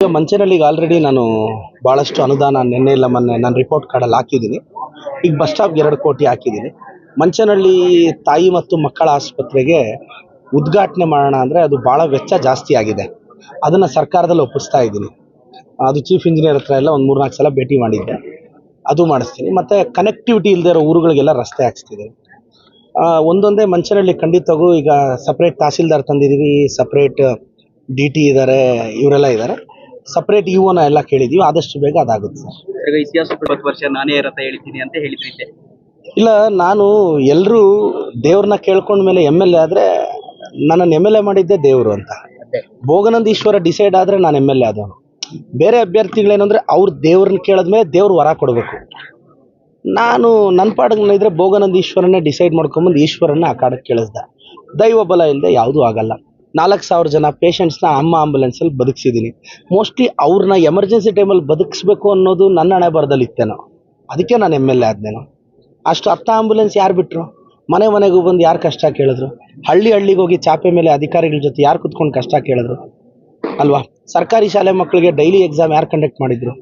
ಈಗ ಮಂಚೇನಹಳ್ಳಿಗೆ ಆಲ್ರೆಡಿ ನಾನು ಭಾಳಷ್ಟು ಅನುದಾನ ನಿನ್ನೆ ಇಲ್ಲ, ಮೊನ್ನೆ ನಾನು ರಿಪೋರ್ಟ್ ಕಾರ್ಡಲ್ಲಿ ಹಾಕಿದ್ದೀನಿ. ಈಗ ಬಸ್ ಸ್ಟಾಪ್ಗೆ ಎರಡು ಕೋಟಿ ಹಾಕಿದ್ದೀನಿ. ಮಂಚೇನಹಳ್ಳಿ ತಾಯಿ ಮತ್ತು ಮಕ್ಕಳ ಆಸ್ಪತ್ರೆಗೆ ಉದ್ಘಾಟನೆ ಮಾಡೋಣ ಅಂದರೆ ಅದು ಭಾಳ ವೆಚ್ಚ ಜಾಸ್ತಿ ಆಗಿದೆ. ಅದನ್ನು ಸರ್ಕಾರದಲ್ಲಿ ಒಪ್ಪಿಸ್ತಾ ಇದ್ದೀನಿ. ಅದು ಚೀಫ್ ಇಂಜಿನಿಯರ್ ಹತ್ರ ಎಲ್ಲ ಒಂದು ಮೂರ್ನಾಲ್ಕು ಸಲ ಭೇಟಿ ಮಾಡಿದ್ದೆ. ಅದು ಮಾಡಿಸ್ತೀನಿ. ಮತ್ತು ಕನೆಕ್ಟಿವಿಟಿ ಇಲ್ಲದೆ ಇರೋ ಊರುಗಳಿಗೆಲ್ಲ ರಸ್ತೆ ಹಾಕ್ಸ್ತಿದ್ದೀನಿ. ಒಂದೊಂದೇ ಮಂಚೇನಹಳ್ಳಿ ಖಂಡಿತವಾಗೂ ಈಗ ಸಪ್ರೇಟ್ ತಹಸೀಲ್ದಾರ್ ತಂದಿದ್ದೀವಿ ಸಪ್ರೇಟ್ ಡಿ ಟಿ ಇದ್ದಾರೆ ಇವರೆಲ್ಲ ಇದ್ದಾರೆ ಸಪ್ರೇಟ್ ಇ ಒನ ಎಲ್ಲ ಕೇಳಿದೀವಿ ಆದಷ್ಟು ಬೇಗ ಅದಾಗುತ್ತೆ ಸರ್. ಈಗ ಇತಿಹಾಸ ಇಪ್ಪತ್ತು ವರ್ಷ ನಾನೇ ರಥ ಹೇಳ್ತೀನಿ ಅಂತ ಹೇಳಿದ್ರಿದ್ದೆ ಇಲ್ಲ. ನಾನು ಎಲ್ಲರೂ ದೇವ್ರನ್ನ ಕೇಳ್ಕೊಂಡ್ಮೇಲೆ ಎಂ ಎಲ್ ಎ ಆದರೆ ನನ್ನನ್ನು ಎಂ ಎಲ್ ಎ ಮಾಡಿದ್ದೆ ದೇವರು ಅಂತ. ಭೋಗನಂದೀಶ್ವರ ಡಿಸೈಡ್ ಆದರೆ ನಾನು ಎಂ ಎಲ್ ಎ ಆದವನು. ಬೇರೆ ಅಭ್ಯರ್ಥಿಗಳೇನಂದ್ರೆ ಅವ್ರು ದೇವ್ರನ್ನ ಕೇಳಿದ್ಮೇಲೆ ದೇವ್ರ ವರ ಕೊಡಬೇಕು. ನಾನು ನನ್ನ ಪಾಡಿಗೆ ಭೋಗನಂದ ಈಶ್ವರನ್ನೇ ಡಿಸೈಡ್ ಮಾಡ್ಕೊಂಬಂದು ಈಶ್ವರನ್ನ ಆ ಕಾಡಕ್ಕೆ ಕೇಳಿಸ್ದೆ. ದೈವ ಬಲ ಇಲ್ಲದೆ ಯಾವುದೂ ಆಗಲ್ಲ. ನಾಲ್ಕು ಸಾವಿರ ಜನ ಪೇಷಂಟ್ಸ್ನ ಅಮ್ಮ ಆಂಬುಲೆನ್ಸಲ್ಲಿ ಬದುಕಿಸಿದ್ದೀನಿ. ಮೋಸ್ಟ್ಲಿ ಅವ್ರನ್ನ ಎಮರ್ಜೆನ್ಸಿ ಟೈಮಲ್ಲಿ ಬದುಕಿಸ್ಬೇಕು ಅನ್ನೋದು ನನ್ನ ಹಣೆ ಬರದಲ್ಲಿ ಇತ್ತೇನೋ. ಅದಕ್ಕೆ ನಾನು ಎಂ ಎಲ್ ಎ ಆದ್ನೇನೋ ಅಷ್ಟು ಹತ್ತು ಆಂಬುಲೆನ್ಸ್ ಯಾರು ಬಿಟ್ಟರು ಮನೆ ಮನೆಗೂ ಬಂದು ಯಾರು ಕಷ್ಟ ಕೇಳಿದ್ರು? ಹಳ್ಳಿ ಹಳ್ಳಿಗೆ ಹೋಗಿ ಚಾಪೆ ಮೇಲೆ ಅಧಿಕಾರಿಗಳ ಜೊತೆ ಯಾರು ಕುತ್ಕೊಂಡು ಕಷ್ಟ ಕೇಳಿದ್ರು? ಅಲ್ವಾ? ಸರ್ಕಾರಿ ಶಾಲೆ ಮಕ್ಕಳಿಗೆ ಡೈಲಿ ಎಕ್ಸಾಮ್ ಯಾರು ಕಂಡಕ್ಟ್ ಮಾಡಿದ್ರು?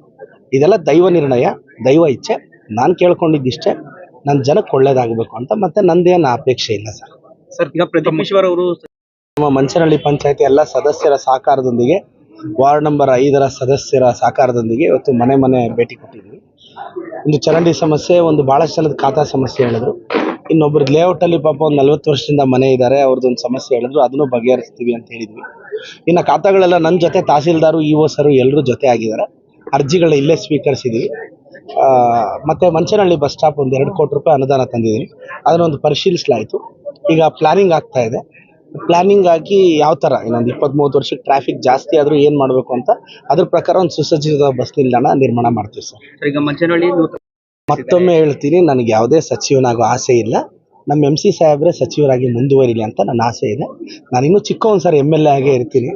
ಇದೆಲ್ಲ ದೈವ ನಿರ್ಣಯ, ದೈವ ಇಚ್ಛೆ. ನಾನು ಕೇಳ್ಕೊಂಡಿದ್ದಿಷ್ಟೇ ನನ್ನ ಜನಕ್ಕೆ ಒಳ್ಳೇದಾಗಬೇಕು ಅಂತ ಮತ್ತೆ ನಂದೇನು ಅಪೇಕ್ಷೆ ಇಲ್ಲ ಸರ್. ಸರ್, ಈಗ ಅವರು ನಮ್ಮ ಮಂಚನಹಳ್ಳಿ ಪಂಚಾಯತಿ ಎಲ್ಲ ಸದಸ್ಯರ ಸಹಕಾರದೊಂದಿಗೆ ವಾರ್ಡ್ ನಂಬರ್ ಐದರ ಸದಸ್ಯರ ಸಹಕಾರದೊಂದಿಗೆ ಇವತ್ತು ಮನೆ ಮನೆ ಭೇಟಿ ಕೊಟ್ಟಿದ್ವಿ ಒಂದು ಚರಂಡಿ ಸಮಸ್ಯೆ, ಒಂದು ಭಾಳಷ್ಟು ಜನದ ಖಾತಾ ಸಮಸ್ಯೆ ಹೇಳಿದ್ರು. ಲೇಔಟ್ ಲೇಔಟಲ್ಲಿ ಪಾಪ ಒಂದು ನಲ್ವತ್ತು ವರ್ಷದಿಂದ ಮನೆ ಇದ್ದಾರೆ ಅವ್ರದ್ದೊಂದು ಸಮಸ್ಯೆ ಹೇಳಿದ್ರು, ಅದನ್ನು ಬಗೆಹರಿಸ್ತೀವಿ ಅಂತ ಹೇಳಿದ್ವಿ. ಇನ್ನು ಖಾತಾಗಳೆಲ್ಲ ನನ್ನ ಜೊತೆ ತಹಸೀಲ್ದಾರು, ಇ ಒ ಸರು ಎಲ್ಲರೂ ಜೊತೆ ಆಗಿದ್ದಾರೆ. ಅರ್ಜಿಗಳು ಇಲ್ಲೇ ಸ್ವೀಕರಿಸಿದ್ದೀವಿ ಮತ್ತು ಮತ್ತೆ ಮಂಚನಹಳ್ಳಿ ಬಸ್ ಸ್ಟಾಪ್ ಒಂದು ಎರಡು ಕೋಟಿ ರೂಪಾಯಿ ಅನುದಾನ ತಂದಿದ್ದೀನಿ. ಅದನ್ನೊಂದು ಪರಿಶೀಲಿಸಲಾಯಿತು. ಈಗ ಪ್ಲಾನಿಂಗ್ ಆಗ್ತಾ ಇದೆ. ಪ್ಲಾನಿಂಗ್ ಆಗಿ ಯಾವ ಥರ ಇನ್ನೊಂದು ಇಪ್ಪತ್ತ್ ಮೂವತ್ತು ವರ್ಷಕ್ಕೆ ಟ್ರಾಫಿಕ್ ಜಾಸ್ತಿ ಆದರೂ ಏನು ಮಾಡಬೇಕು ಅಂತ? ಅದ್ರ ಪ್ರಕಾರ ಒಂದು ಸುಸಜ್ಜಿತ ಬಸ್ ನಿಲ್ದಾಣ ನಿರ್ಮಾಣ ಮಾಡ್ತೀವಿ ಸರ್. ಈಗ ಮಂಚನಹಳ್ಳಿ ಮತ್ತೊಮ್ಮೆ ಹೇಳ್ತೀನಿ ನನಗೆ ಯಾವುದೇ ಸಚಿವನಾಗೋ ಆಸೆ ಇಲ್ಲ. ನಮ್ಮ ಎಂ ಸಿ ಸಾಹೇಬ್ರೆ ಸಚಿವರಾಗಿ ಮುಂದುವರಿಲಿ ಅಂತ ನನ್ನ ಆಸೆ ಇದೆ. ನಾನಿನ್ನೂ ಚಿಕ್ಕವನು ಸರ್ ಎಂ ಎಲ್ ಎ ಆಗೇ ಇರ್ತೀನಿ.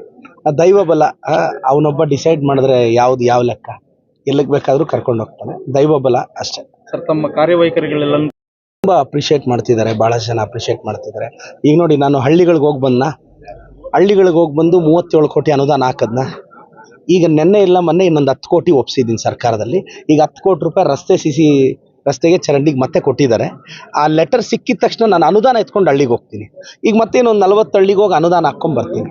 ದೈವ ಬಲ ಅವನೊಬ್ಬ ಡಿಸೈಡ್ ಮಾಡಿದ್ರೆ ಯಾವ್ದು ಯಾವ ಲೆಕ್ಕ? ಎಲ್ಲಿಗೆ ಬೇಕಾದರೂ ಕರ್ಕೊಂಡು ಹೋಗ್ತಾನೆ. ದೈವ ಬಲ ಅಷ್ಟೇ. ಸರ್ ತಮ್ಮ ಕಾರ್ಯವೈಖರಿಗಳೆಲ್ಲ ತುಂಬ ಅಪ್ರಿಷಿಯೇಟ್ ಮಾಡ್ತಿದ್ದಾರೆ ಭಾಳಷ್ಟು ಜನ ಅಪ್ರಿಷಿಯೇಟ್ ಮಾಡ್ತಿದ್ದಾರೆ. ಈಗ ನೋಡಿ, ನಾನು ಹಳ್ಳಿಗಳಿಗೆ ಹೋಗಿ ಬಂದ ಹಳ್ಳಿಗಳಿಗೆ ಹೋಗಿ ಬಂದು ಮೂವತ್ತೇಳು ಕೋಟಿ ಅನುದಾನ ಹಾಕದ್ನ? ಈಗ ನೆನ್ನೆ ಇಲ್ಲ, ಮೊನ್ನೆ ಇನ್ನೊಂದು ಹತ್ತು ಕೋಟಿ ಒಪ್ಸಿದ್ದೀನಿ ಸರ್ಕಾರದಲ್ಲಿ. ಈಗ ಹತ್ತು ಕೋಟಿ ರೂಪಾಯಿ ರಸ್ತೆ ಸಿಸಿ ರಸ್ತೆಗೆ ಚರಂಡಿಗೆ ಮತ್ತೆ ಕೊಟ್ಟಿದ್ದಾರೆ. ಆ ಲೆಟರ್ ಸಿಕ್ಕಿದ ತಕ್ಷಣ ನಾನು ಅನುದಾನ ಎತ್ಕೊಂಡು ಹಳ್ಳಿಗೆ ಹೋಗ್ತೀನಿ. ಈಗ ಮತ್ತೆ ಇನ್ನೊಂದು ನಲ್ವತ್ತು ಹಳ್ಳಿಗೆ ಹೋಗಿ ಅನುದಾನ ಹಾಕ್ಕೊಂಡ್ ಬರ್ತೀನಿ.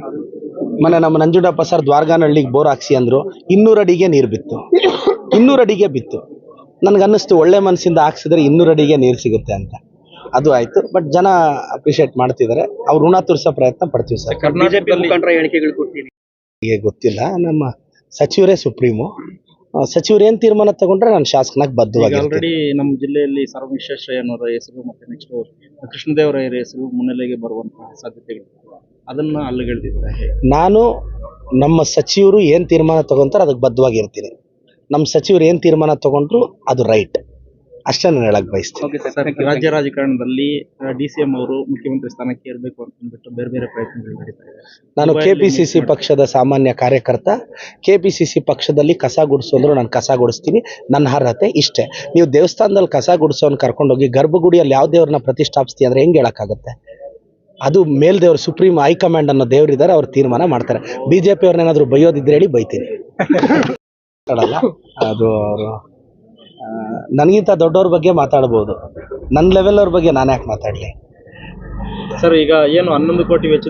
ಮೊನ್ನೆ ನಮ್ಮ ನಂಜುಂಡಪ್ಪ ಸರ್ ದ್ವಾರಗಾನಹಳ್ಳಿಗೆ ಬೋರ್ ಹಾಕ್ಸಿ ಅಂದರು, ಇನ್ನೂರು ಅಡಿಗೆ ನೀರು ಬಿತ್ತು. ಇನ್ನೂರು ಅಡಿಗೆ ಬಿತ್ತು. ನನಗನ್ನಿಸ್ತು ಒಳ್ಳೆ ಮನಸ್ಸಿಂದ ಹಾಕ್ಸಿದ್ರೆ ಇನ್ನೂರು ಅಡಿಗೆ ನೀರು ಸಿಗುತ್ತೆ ಅಂತ. ಅದು ಆಯಿತು. ಬಟ್ ಜನ ಅಪ್ರಿಷಿಯೇಟ್ ಮಾಡ್ತಿದ್ದಾರೆ ಅವ್ರು ಋಣ ತೋರಿಸೋ ಪ್ರಯತ್ನ ಪಡ್ತೀವಿ ಸರ್. ನನಗೆ ಗೊತ್ತಿಲ್ಲ. ನಮ್ಮ ಸಚಿವರೇ ಸುಪ್ರೀಮು. ಸಚಿವರು ಏನು ತೀರ್ಮಾನ ತಗೊಂಡ್ರೆ ನಾನು ಶಾಸಕನಾಗಿ ಬದ್ಧವಾಗಿ ಆಲ್ರೆಡಿ ನಮ್ಮ ಜಿಲ್ಲೆಯಲ್ಲಿ ಸರ್ವ ವಿಶ್ವೇಶ್ವರಯ್ಯನವರ ಹೆಸರು ಮತ್ತೆ ನೆಕ್ಸ್ಟ್ ಕೃಷ್ಣದೇವರಾಯರ ಹೆಸರು ಮುನ್ನೆಲೆಗೆ ಬರುವಂತಹ ಸಾಧ್ಯತೆಗಳು ಅದನ್ನ ಅಲ್ಲಿಗೆಳ್ದಿದ್ದಾರೆ ನಾನು ನಮ್ಮ ಸಚಿವರು ಏನು ತೀರ್ಮಾನ ತಗೊಂತಾರೆ ಅದಕ್ಕೆ ಬದ್ಧವಾಗಿರ್ತೀನಿ ನಮ್ಮ ಸಚಿವರು ಏನು ತೀರ್ಮಾನ ತಗೊಂಡ್ರು ಅದು ರೈಟ್ ಅಷ್ಟೇ ನಾನು ಹೇಳಕ್ ಬಯಸ್ತೀನಿ. ಸರ್ ರಾಜ್ಯ ರಾಜಕಾರಣದಲ್ಲಿ ಡಿ ಸಿ ಎಂ ಅವರು ಮುಖ್ಯಮಂತ್ರಿ ಸ್ಥಾನಕ್ಕೆ ಏರ್ಬೇಕು ಅಂತ ಅಂದ್ಬಿಟ್ಟು ಬೇರೆ ಬೇರೆ ಪ್ರಯತ್ನಗಳು ನಡೀತಾ ಇದೆ ನಾನು ಕೆ ಪಿ ಸಿ ಸಿ ಪಕ್ಷದ ಸಾಮಾನ್ಯ ಕಾರ್ಯಕರ್ತ ಕೆ ಪಿ ಸಿ ಸಿ ಪಕ್ಷದಲ್ಲಿ ಕಸ ಗುಡಿಸು ಅಂದ್ರು ನಾನು ಕಸ ಗುಡಿಸ್ತೀನಿ. ನನ್ನ ಅರ್ಹತೆ ಇಷ್ಟೇ. ನೀವು ದೇವಸ್ಥಾನದಲ್ಲಿ ಕಸ ಗುಡಿಸೋನ್ ಕರ್ಕೊಂಡೋಗಿ ಗರ್ಭಗುಡಿಯಲ್ಲಿ ಯಾವ ದೇವ್ರನ್ನ ಪ್ರತಿಷ್ಠಾಪಿಸ್ತೀವಿ ಅಂದ್ರೆ ಹೆಂಗೆ ಹೇಳಕ್ಕಾಗತ್ತೆ? ಅದು ಮೇಲ್ದೇವರು ಸುಪ್ರೀಂ ಹೈಕಮಾಂಡ್ ಅನ್ನೋ ದೇವ್ರಿದ್ದಾರೆ ಅವ್ರು ತೀರ್ಮಾನ ಮಾಡ್ತಾರೆ. ಬಿ ಜೆ ಪಿ ಅವ್ರನ್ನೇನಾದ್ರು ಬೈಯೋದಿದ್ರೆ ಹೇಳಿ ಬೈತೀನಿ. ಮಾತಾಡಲ್ಲ. ಅದು ಅವರು ನನಗಿಂತ ದೊಡ್ಡವ್ರ ಬಗ್ಗೆ ಮಾತಾಡ್ಬೋದು. ನನ್ನ ಲೆವೆಲ್ ಅವ್ರ ಬಗ್ಗೆ ನಾನು ಯಾಕೆ ಮಾತಾಡಲಿ? ಸರ್, ಈಗ ಏನು ಹನ್ನೊಂದು ಕೋಟಿ ವೆಚ್ಚ